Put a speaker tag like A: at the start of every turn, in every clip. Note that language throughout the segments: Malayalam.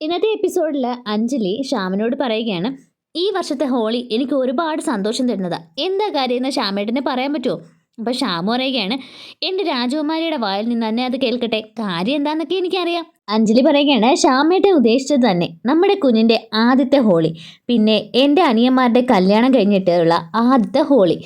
A: ഇന്നത്തെ എപ്പിസോഡിൽ അഞ്ജലി ശ്യാമിനോട് പറയുകയാണ് ഈ വർഷത്തെ ഹോളി എനിക്ക് ഒരുപാട് സന്തോഷം തരുന്നതാ. എന്താ കാര്യം എന്ന് ശ്യാമേട്ടന് പറയാൻ പറ്റുമോ അപ്പോൾ ശ്യാമ പറയുകയാണ് എന്റെ രാജകുമാരിയുടെ വായിൽ നിന്ന് തന്നെ അത് കേൾക്കട്ടെ. കാര്യം എന്താണെന്നൊക്കെ എനിക്കറിയാം. അഞ്ജലി പറയുകയാണ് ശ്യാമേട്ടൻ ഉദ്ദേശിച്ചത് തന്നെ നമ്മുടെ കുഞ്ഞിന്റെ ആദ്യത്തെ ഹോളി. പിന്നെ എന്റെ അനിയന്മാരുടെ കല്യാണം കഴിഞ്ഞിട്ടുള്ള ആദ്യത്തെ ഹോളി.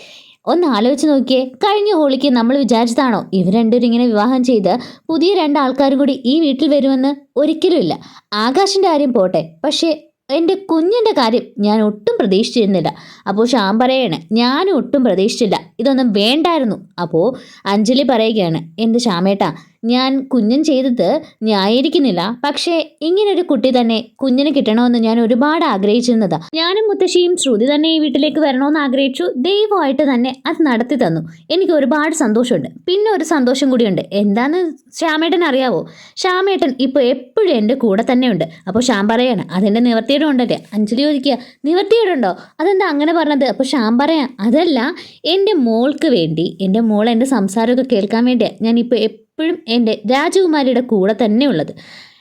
A: ഒന്ന് ആലോചിച്ച് നോക്കിയേ. കഴിഞ്ഞ ഹോളിക്ക് നമ്മൾ വിചാരിച്ചതാണോ ഇവർ രണ്ടുപേരും ഇങ്ങനെ വിവാഹം ചെയ്ത് പുതിയ രണ്ട് ആൾക്കാരും കൂടി ഈ വീട്ടിൽ വരുമെന്ന്? ഒരിക്കലുമില്ല ആകാശിന്റെ കാര്യം പോട്ടെ. പക്ഷേ എന്റെ കുഞ്ഞിന്റെ കാര്യം ഞാൻ ഒട്ടും പ്രതീക്ഷിച്ചിരുന്നില്ല. അപ്പോൾ ശ്യാം പറയാണ് ഞാനും ഒട്ടും പ്രതീക്ഷിച്ചില്ല. ഇതൊന്നും വേണ്ടായിരുന്നു. അപ്പോൾ അഞ്ജലി പറയുകയാണ് എന്റെ ശ്യാമേട്ടാ ഞാൻ കുഞ്ഞൻ ചെയ്തത് ന്യായീകരിക്കുന്നില്ല. പക്ഷേ ഇങ്ങനൊരു കുട്ടി തന്നെ കുഞ്ഞിന് കിട്ടണമെന്ന് ഞാൻ ഒരുപാട് ആഗ്രഹിച്ചിരുന്നതാ. ഞാനും മുത്തശ്ശിയും ശ്രുതി തന്നെ ഈ വീട്ടിലേക്ക് വരണമെന്ന് ആഗ്രഹിച്ചു. ദൈവമായിട്ട് തന്നെ അത് നടത്തി തന്നു. എനിക്ക് ഒരുപാട് സന്തോഷമുണ്ട്. പിന്നെ ഒരു സന്തോഷം കൂടിയുണ്ട്. എന്താന്ന് ശ്യാമേട്ടൻ അറിയാവോ? ശ്യാമേട്ടൻ ഇപ്പോൾ എപ്പോഴും എന്റെ കൂടെ തന്നെയുണ്ട് അപ്പോൾ ശ്യാം പറയാണ് അതെന്റെ നിവർത്തിയുടെ ഉണ്ടല്ലേ? അഞ്ജലി ചോദിക്കുക നിവർത്തിയുണ്ടോ അതെന്താ അങ്ങനെ പറഞ്ഞത്? അപ്പോൾ ശ്യാം പറയാം അതല്ല എന്റെ മോൾക്ക് വേണ്ടി എന്റെ മോൾ എന്റെ സംസാരമൊക്കെ കേൾക്കാൻ വേണ്ടിയാണ് ഞാനിപ്പോൾ എപ്പോഴും എന്റെ രാജകുമാരിയുടെ കൂടെ തന്നെ ഉള്ളത്.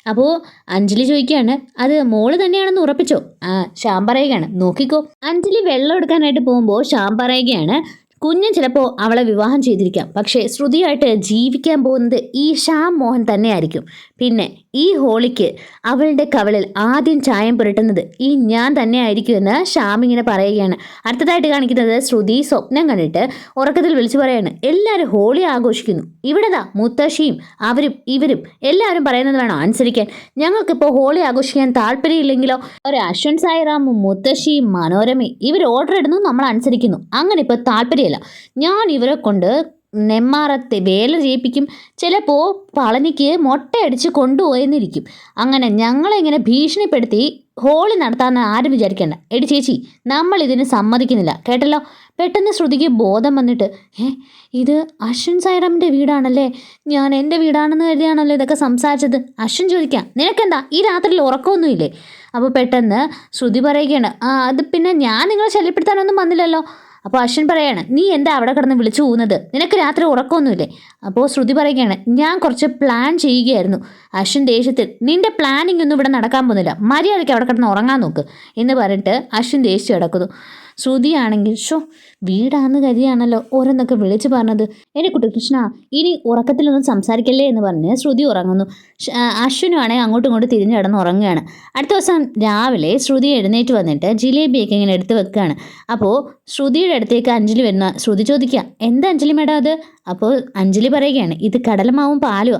A: അപ്പോൾ അഞ്ജലി ചോദിക്കുകയാണ് അത് മോൾ തന്നെയാണെന്ന് ഉറപ്പിച്ചോ? ആ ശ്യാം പറയുകയാണ് നോക്കിക്കോ. അഞ്ജലി വെള്ളം എടുക്കാനായിട്ട് പോകുമ്പോൾ ശ്യാം പറയുകയാണ് കുഞ്ഞൻ ചിലപ്പോൾ അവളെ വിവാഹം ചെയ്തിരിക്കാം. പക്ഷേ ശ്രുതിയായിട്ട് ജീവിക്കാൻ പോകുന്നത് ഈ ശ്യാം മോഹൻ തന്നെയായിരിക്കും. പിന്നെ ഈ ഹോളിക്ക് അവളുടെ കവളിൽ ആദ്യം ചായം പുരട്ടുന്നത് ഈ ഞാൻ തന്നെ ആയിരിക്കുമെന്ന് ശ്യാം ഇങ്ങനെ പറയുകയാണ്. അടുത്തതായിട്ട് കാണിക്കുന്നത് ശ്രുതി സ്വപ്നം കണ്ടിട്ട് ഉറക്കത്തിൽ വിളിച്ചു പറയാണ് എല്ലാവരും ഹോളി ആഘോഷിക്കുന്നു. ഇവിടെതാ മുത്തശ്ശിയും അവരും ഇവരും എല്ലാവരും പറയുന്നത് വേണം അനുസരിക്കാൻ. ഞങ്ങൾക്കിപ്പോൾ ഹോളി ആഘോഷിക്കാൻ താല്പര്യമില്ലെങ്കിലോ? ഒരു അശ്വൻ സായിറാമും മുത്തശ്ശിയും മനോരമയും ഇവർ ഓർഡർ ഇടുന്നു നമ്മൾ അനുസരിക്കുന്നു. അങ്ങനെ ഇപ്പോൾ താല്പര്യമില്ല. ഞാൻ ഇവരെ കൊണ്ട് നെമ്മാറത്തെ വേല ചെയ്യിപ്പിക്കും. ചിലപ്പോൾ പളനിക്ക് മൊട്ടയടിച്ച് കൊണ്ടുപോയെന്നിരിക്കും. അങ്ങനെ ഞങ്ങളെ ഇങ്ങനെ ഭീഷണിപ്പെടുത്തി ഹോളി നടത്താമെന്ന് ആരും വിചാരിക്കേണ്ട. എടി ചേച്ചി നമ്മൾ ഇതിന് സമ്മതിക്കുന്നില്ല. കേട്ടല്ലോ? പെട്ടെന്ന് ശ്രുതിക്ക് ബോധം വന്നിട്ട് ഏ ഇത് അശ്വിൻ സായിറാമിന്റെ വീടാണല്ലേ? ഞാൻ എന്റെ വീടാണെന്ന് കരുതിയാണല്ലോ ഇതൊക്കെ സംസാരിച്ചത്. അശ്വിൻ ചോദിക്കാം. നിനക്കെന്താ? ഈ രാത്രിയിൽ ഉറക്കമൊന്നുമില്ലേ? അപ്പോൾ പെട്ടെന്ന് ശ്രുതി പറയുകയാണ് അത് പിന്നെ ഞാൻ നിങ്ങളെ ശല്യപ്പെടുത്താനൊന്നും വന്നില്ലല്ലോ. അപ്പോൾ അശ്വൻ പറയാണ് നീ എന്താ അവിടെ കിടന്ന് വിളിച്ചു പോകുന്നത് നിനക്ക് രാത്രി ഉറക്കമൊന്നുമില്ലേ? അപ്പോൾ ശ്രുതി പറയുകയാണ് ഞാൻ കുറച്ച് പ്ലാൻ ചെയ്യുകയായിരുന്നു. അശ്വൻ ദേഷ്യത്തിൽ നിന്റെ പ്ലാനിങ് ഒന്നും ഇവിടെ നടക്കാൻ പോകുന്നില്ല. മര്യാദയ്ക്ക് അവിടെ കിടന്ന് ഉറങ്ങാൻ നോക്ക്. എന്ന് പറഞ്ഞിട്ട് അശ്വൻ ദേഷ്യം കിടക്കുന്നു. ശ്രുതിയാണെങ്കിൽ ഷോ വീടാന്ന് കരുതിയാണല്ലോ ഓരോന്നൊക്കെ വിളിച്ചു പറഞ്ഞത്. എന്റെ കുട്ടി കൃഷ്ണ ഇനി ഉറക്കത്തിലൊന്നും സംസാരിക്കല്ലേ? എന്ന് പറഞ്ഞ് ശ്രുതി ഉറങ്ങുന്നു. അശ്വിനുമാണെങ്കിൽ അങ്ങോട്ടും ഇങ്ങോട്ടും തിരിഞ്ഞു കിടന്ന് ഉറങ്ങുകയാണ്. അടുത്ത ദിവസം രാവിലെ ശ്രുതി എഴുന്നേറ്റ് വന്നിട്ട് ജിലേബിയൊക്കെ ഇങ്ങനെ എടുത്ത് വെക്കുകയാണ്. അപ്പോൾ ശ്രുതിയുടെ അടുത്തേക്ക് അഞ്ജലി വരുന്ന ശ്രുതി ചോദിക്കുക എന്താ അഞ്ജലി മേഡം അത്? അപ്പോൾ അഞ്ജലി പറയുകയാണ് ഇത് കടലമാവും പാലോ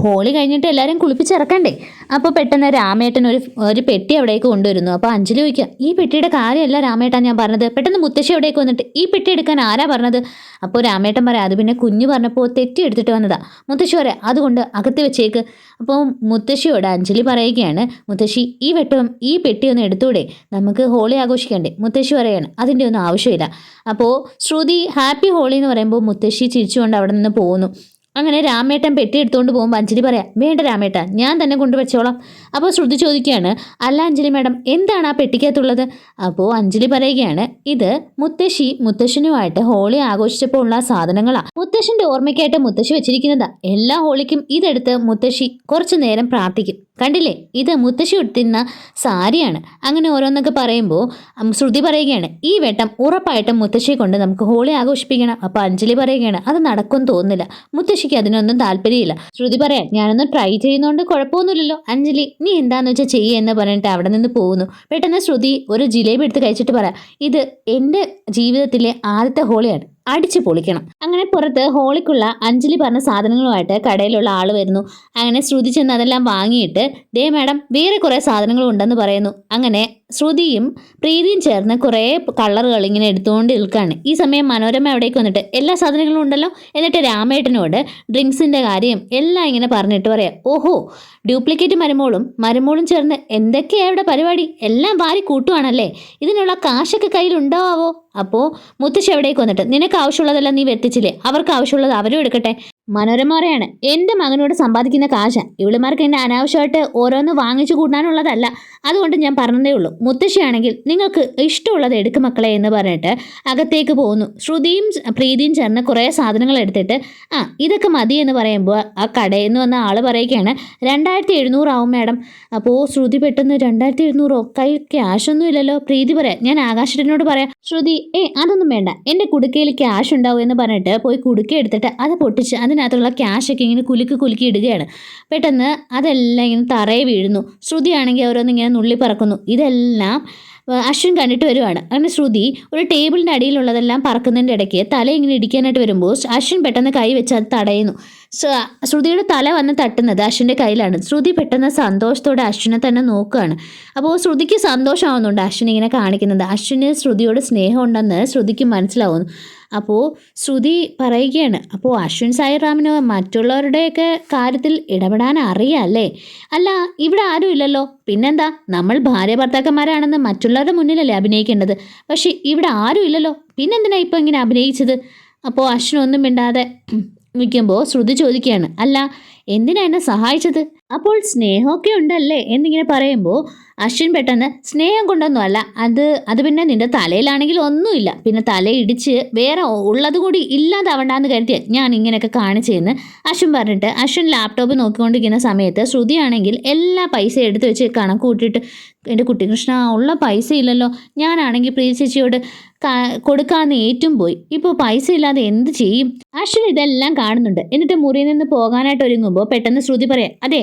A: ഹോളി കഴിഞ്ഞിട്ട് എല്ലാവരും കുളിപ്പിച്ചിറക്കണ്ടേ? അപ്പോൾ പെട്ടെന്ന് രാമേട്ടൻ ഒരു ഒരു പെട്ടി അവിടേക്ക് കൊണ്ടുവരുന്നു. അപ്പോൾ അഞ്ജലി ചോദിക്കുക ഈ പെട്ടിയുടെ കാര്യമല്ല രാമേട്ടൻ ഞാൻ പറഞ്ഞത്. പെട്ടെന്ന് മുത്തശ്ശി അവിടേക്ക് വന്നിട്ട് ഈ പെട്ടി എടുക്കാൻ ആരാ പറഞ്ഞത്? അപ്പോൾ രാമേട്ടൻ പറയാം അത് പിന്നെ കുഞ്ഞു പറഞ്ഞപ്പോൾ തെറ്റി എടുത്തിട്ട് വന്നതാ. മുത്തശ്ശി പറയാം അതുകൊണ്ട് അകത്ത് വെച്ചേക്ക്. അപ്പോൾ മുത്തശ്ശിയോട് അഞ്ജലി പറയുകയാണ് മുത്തശ്ശി ഈ വെട്ടവും ഈ പെട്ടി ഒന്ന് എടുത്തൂടെ. നമുക്ക് ഹോളി ആഘോഷിക്കണ്ടേ? മുത്തശ്ശി പറയാണ് അതിന്റെ ഒന്നും ആവശ്യമില്ല. അപ്പോൾ ശ്രുതി ഹാപ്പി ഹോളി എന്ന് പറയുമ്പോൾ മുത്തശ്ശി ചിരിച്ചുകൊണ്ട് അവിടെ നിന്ന് പോകുന്നു അങ്ങനെ രാമേട്ടൻ പെട്ടി എടുത്തുകൊണ്ട് പോകുമ്പോൾ അഞ്ജലി പറയാം വേണ്ട രാമേട്ട ഞാൻ തന്നെ കൊണ്ടുവച്ചോളാം. അപ്പോൾ ശ്രുതി ചോദിക്കുകയാണ് അല്ല അഞ്ജലി മാഡം എന്താണ് ആ പെട്ടിക്കകത്തുള്ളത്? അപ്പോൾ അഞ്ജലി പറയുകയാണ് ഇത് മുത്തശ്ശി മുത്തശ്ശനുമായിട്ട് ഹോളി ആഘോഷിച്ചപ്പോൾ ഉള്ള സാധനങ്ങളാണ് മുത്തശ്ശന്റെ ഓർമ്മയ്ക്കായിട്ട് മുത്തശ്ശി വെച്ചിരിക്കുന്നതാ. എല്ലാ ഹോളിക്കും ഇതെടുത്ത് മുത്തശ്ശി കുറച്ചു നേരം പ്രാർത്ഥിക്കും. കണ്ടില്ലേ? ഇത് മുത്തശ്ശി ഉടുത്തിരുന്ന സാരിയാണ്. അങ്ങനെ ഓരോന്നൊക്കെ പറയുമ്പോൾ ശ്രുതി പറയുകയാണ് ഈ വെട്ടം ഉറപ്പായിട്ടും മുത്തശ്ശിയെ കൊണ്ട് നമുക്ക് ഹോളി ആഘോഷിപ്പിക്കണം. അപ്പോൾ അഞ്ജലി പറയുകയാണ് അത് നടക്കും തോന്നുന്നില്ല. മുത്തശ്ശിക്ക് അതിനൊന്നും താല്പര്യമില്ല. ശ്രുതി പറയാൻ ഞാനൊന്ന് ട്രൈ ചെയ്യുന്നതുകൊണ്ട് കുഴപ്പമൊന്നുമില്ലല്ലോ. അഞ്ജലി നീ എന്താന്ന് വെച്ചാൽ ചെയ്യുക എന്ന് പറഞ്ഞിട്ട് അവിടെ നിന്ന് പോകുന്നു. പെട്ടെന്ന് ശ്രുതി ഒരു ജിലേബി എടുത്ത് കഴിച്ചിട്ട് പറയാം ഇത് എന്റെ ജീവിതത്തിലെ ആദ്യത്തെ ഹോളിയാണ്. അടിച്ചു പൊളിക്കണം. അങ്ങനെ പുറത്ത് ഹോളിക്കുള്ള അഞ്ജലി പറഞ്ഞ സാധനങ്ങളുമായിട്ട് കടയിലുള്ള ആൾ വരുന്നു. അങ്ങനെ ശ്രുതി ചെന്ന് അതെല്ലാം വാങ്ങിയിട്ട് ദേ മാഡം വേറെ കുറേ സാധനങ്ങളും ഉണ്ടെന്ന് പറയുന്നു. അങ്ങനെ ശ്രുതിയും പ്രീതിയും ചേർന്ന് കുറേ കളറുകൾ ഇങ്ങനെ എടുത്തുകൊണ്ട് നിൽക്കുകയാണ് ഈ സമയം മനോരമ അവിടേക്ക് വന്നിട്ട് എല്ലാ സാധനങ്ങളും ഉണ്ടല്ലോ? എന്നിട്ട് രാമേട്ടനോട് ഡ്രിങ്ക്സിന്റെ കാര്യം എല്ലാം ഇങ്ങനെ പറഞ്ഞിട്ട് പറയാം. ഓഹോ ഡ്യൂപ്ലിക്കേറ്റ് മരുമോളും മരുമോളും ചേർന്ന് എന്തൊക്കെയാണ് ഇവിടെ പരിപാടി? എല്ലാം വാരി കൂട്ടുവാണല്ലേ? ഇതിനുള്ള കാശൊക്കെ കയ്യിലുണ്ടാവോ? അപ്പോൾ മുത്തശ്ശി എവിടേക്ക് വന്നിട്ട് നിനക്ക് ആവശ്യമുള്ളതെല്ലാം നീ വെത്തിച്ചില്ലേ അവർക്ക് ആവശ്യമുള്ളത് അവരും എടുക്കട്ടെ. മനോരമ പറയാണ് എന്റെ മകനോട് സമ്പാദിക്കുന്ന കാശ. ഇവളിമാർക്ക് എന്റെ അനാവശ്യമായിട്ട് ഓരോന്ന് വാങ്ങിച്ചു കൂട്ടാനുള്ളതല്ല. അതുകൊണ്ട് ഞാൻ പറഞ്ഞതേ ഉള്ളൂ. മുത്തശ്ശിയാണെങ്കിൽ നിങ്ങൾക്ക് ഇഷ്ടമുള്ളത് എടുക്കും മക്കളെ എന്ന് പറഞ്ഞിട്ട് അകത്തേക്ക് പോകുന്നു. ശ്രുതിയും പ്രീതിയും ചേർന്ന് കുറേ സാധനങ്ങൾ എടുത്തിട്ട് ആ ഇതൊക്കെ മതി എന്ന് പറയുമ്പോൾ ആ കടയിൽ നിന്ന് വന്ന ആൾ പറയുകയാണ് രണ്ടായിരത്തി എഴുന്നൂറാവും മാഡം. അപ്പോൾ ശ്രുതി പെട്ടെന്ന് രണ്ടായിരത്തി എഴുന്നൂറോ? കൈ ക്യാഷ് ഒന്നും ഇല്ലല്ലോ. പ്രീതി പറയാം ഞാൻ ആകാശനോട് പറയാം ശ്രുതി ഏ അതൊന്നും വേണ്ട. എന്റെ കുടുക്കയിൽ ക്യാഷ് ഉണ്ടാവും എന്ന് പറഞ്ഞിട്ട് പോയി കുടുക്ക എടുത്തിട്ട് അത് പൊട്ടിച്ച് അതിനകത്തുള്ള ക്യാഷൊക്കെ ഇങ്ങനെ കുലുക്കി കുലുക്കി ഇടുകയാണ്. പെട്ടെന്ന് അതെല്ലാം ഇങ്ങനെ തറയെ വീഴുന്നു. ശ്രുതിയാണെങ്കിൽ ഓരോന്നിങ്ങനെ നുള്ളി പറക്കുന്നു ഇതെല്ലാം അശ്വിൻ കണ്ടിട്ട് വരുവാണ്. അങ്ങനെ ശ്രുതി ഒരു ടേബിളിന്റെ അടിയിലുള്ളതെല്ലാം പറക്കുന്നതിന്റെ ഇടയ്ക്ക് തല ഇങ്ങനെ ഇടിക്കാനായിട്ട് വരുമ്പോൾ അശ്വിൻ പെട്ടെന്ന് കൈ വെച്ച് അത് തടയുന്നു. ശ്ര- ശ്രുതിയുടെ തല വന്ന് തട്ടുന്നത് അശ്വിന്റെ കയ്യിലാണ്. ശ്രുതി പെട്ടെന്ന് സന്തോഷത്തോടെ അശ്വിനെ തന്നെ നോക്കുകയാണ്. അപ്പോൾ ശ്രുതിക്ക് സന്തോഷമാവുന്നുണ്ട് അശ്വിൻ ഇങ്ങനെ കാണിക്കുന്നത്. അശ്വിന് ശ്രുതിയോട് സ്നേഹം ഉണ്ടെന്ന് ശ്രുതിക്ക് മനസ്സിലാവുന്നു. അപ്പോൾ ശ്രുതി പറയുകയാണ് അപ്പോൾ അശ്വിൻ സായിറാമിന് മറ്റുള്ളവരുടെയൊക്കെ കാര്യത്തിൽ ഇടപെടാൻ അറിയാം അല്ലേ? അല്ല ഇവിടെ ആരും ഇല്ലല്ലോ. പിന്നെന്താ? നമ്മൾ ഭാര്യ ഭർത്താക്കന്മാരാണെന്ന് മറ്റുള്ളവരുടെ മുന്നിലല്ലേ അഭിനയിക്കേണ്ടത്. പക്ഷെ ഇവിടെ ആരും ഇല്ലല്ലോ. പിന്നെന്തിനാ ഇപ്പം ഇങ്ങനെ അഭിനയിച്ചത്? അപ്പോൾ അശ്വിൻ ഒന്നും മിണ്ടാതെ നിൽക്കുമ്പോൾ ശ്രുതി ചോദിക്കുകയാണ്. അല്ല എന്തിനാ എന്നെ സഹായിച്ചത്? അപ്പോൾ സ്നേഹമൊക്കെ ഉണ്ടല്ലേ? എന്നിങ്ങനെ പറയുമ്പോൾ അശ്വിൻ പെട്ടെന്ന് സ്നേഹം കൊണ്ടൊന്നും അല്ല. അത് അത് പിന്നെ നിന്റെ തലയിലാണെങ്കിൽ ഒന്നുമില്ല. പിന്നെ തലയിടിച്ച് വേറെ ഉള്ളത് കൂടി ഇല്ലാതാവണ്ടെന്ന് കരുതിയ ഞാൻ ഇങ്ങനെയൊക്കെ കാണിച്ചെന്ന് അശ്വിൻ പറഞ്ഞിട്ട് അശ്വിൻ ലാപ്ടോപ്പ് നോക്കിക്കൊണ്ടിരിക്കുന്ന സമയത്ത് ശ്രുതിയാണെങ്കിൽ എല്ലാ പൈസ എടുത്ത് വെച്ച് കണക്ക് കൂട്ടിയിട്ട് എന്റെ കുട്ടികൃഷ്ണ ഉള്ള പൈസ ഇല്ലല്ലോ. ഞാനാണെങ്കിൽ പ്രിയ ചേച്ചിയോട് കൊടുക്കാന്ന് ഏറ്റും പോയി. ഇപ്പോൾ പൈസ ഇല്ലാതെ എന്ത് ചെയ്യും? അശ്വിൻ ഇതെല്ലാം കാണുന്നുണ്ട്. എന്നിട്ട് മുറിയിൽ നിന്ന് പോകാനായിട്ട് ഒരുങ്ങുമ്പോൾ പെട്ടെന്ന് ശ്രുതി പറയാം അതെ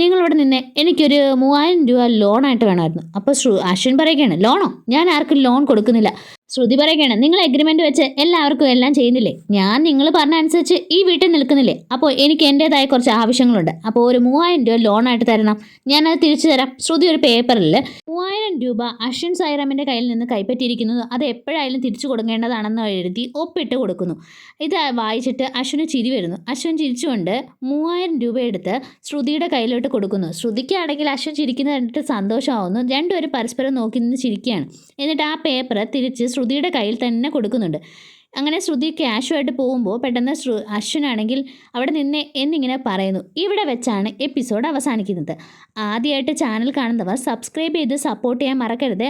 A: നിങ്ങളിവിടെ നിന്ന് എനിക്കൊരു മൂവായിരം രൂപ ലോണായിട്ട് വേണമായിരുന്നു. അപ്പോൾ ശ്രു അശ്വിൻ പറയുകയാണ് ലോണോ ഞാൻ ആർക്കും ലോൺ കൊടുക്കുന്നില്ല. ശ്രുതി പറയുകയാണ് നിങ്ങൾ എഗ്രിമെന്റ് വെച്ച് എല്ലാവർക്കും എല്ലാം ചെയ്യുന്നില്ലേ? ഞാൻ നിങ്ങൾ പറഞ്ഞ അനുസരിച്ച് ഈ വീട്ടിൽ നിൽക്കുന്നില്ലേ? അപ്പോൾ എനിക്ക് എന്റെതായ കുറച്ച് ആവശ്യങ്ങളുണ്ട്. അപ്പോൾ ഒരു മൂവായിരം രൂപ ലോണായിട്ട് തരണം. ഞാനത് തിരിച്ചു തരാം. ശ്രുതി ഒരു പേപ്പറിൽ മൂവായിരം രൂപ അശ്വിൻ സൈറാമിന്റെ കയ്യിൽ നിന്ന് കൈപ്പറ്റിയിരിക്കുന്നത് അത് എപ്പോഴായാലും തിരിച്ചു കൊടുക്കേണ്ടതാണെന്ന് എഴുതി ഒപ്പിട്ട് കൊടുക്കുന്നു. ഇത് വായിച്ചിട്ട് അശ്വിന് ചിരി വരുന്നു. അശ്വിൻ ചിരിച്ചുകൊണ്ട് മൂവായിരം രൂപ എടുത്ത് ശ്രുതിയുടെ കയ്യിലോട്ട് കൊടുക്കുന്നു. ശ്രുതിക്കാണെങ്കിൽ അശ്വിൻ ചിരിക്കുന്നത് കണ്ടിട്ട് സന്തോഷമാവുന്നു. രണ്ടുപേരും പരസ്പരം നോക്കി നിന്ന് ചിരിക്കുകയാണ്. എന്നിട്ട് ആ പേപ്പർ തിരിച്ച് ശ്രുതിയുടെ കയ്യിൽ തന്നെ കൊടുക്കുന്നുണ്ട്. അങ്ങനെ ശ്രുതി ക്യാഷുമായിട്ട് പോകുമ്പോൾ പെട്ടെന്ന് ശ്രു അശ്വിനാണെങ്കിൽ അവിടെ നിന്ന് എന്നിങ്ങനെ പറയുന്നു ഇവിടെ വെച്ചാണ് എപ്പിസോഡ് അവസാനിക്കുന്നത്. ആദ്യമായിട്ട് ചാനൽ കാണുന്നവർ സബ്സ്ക്രൈബ് ചെയ്ത് സപ്പോർട്ട് ചെയ്യാൻ മറക്കരുത്.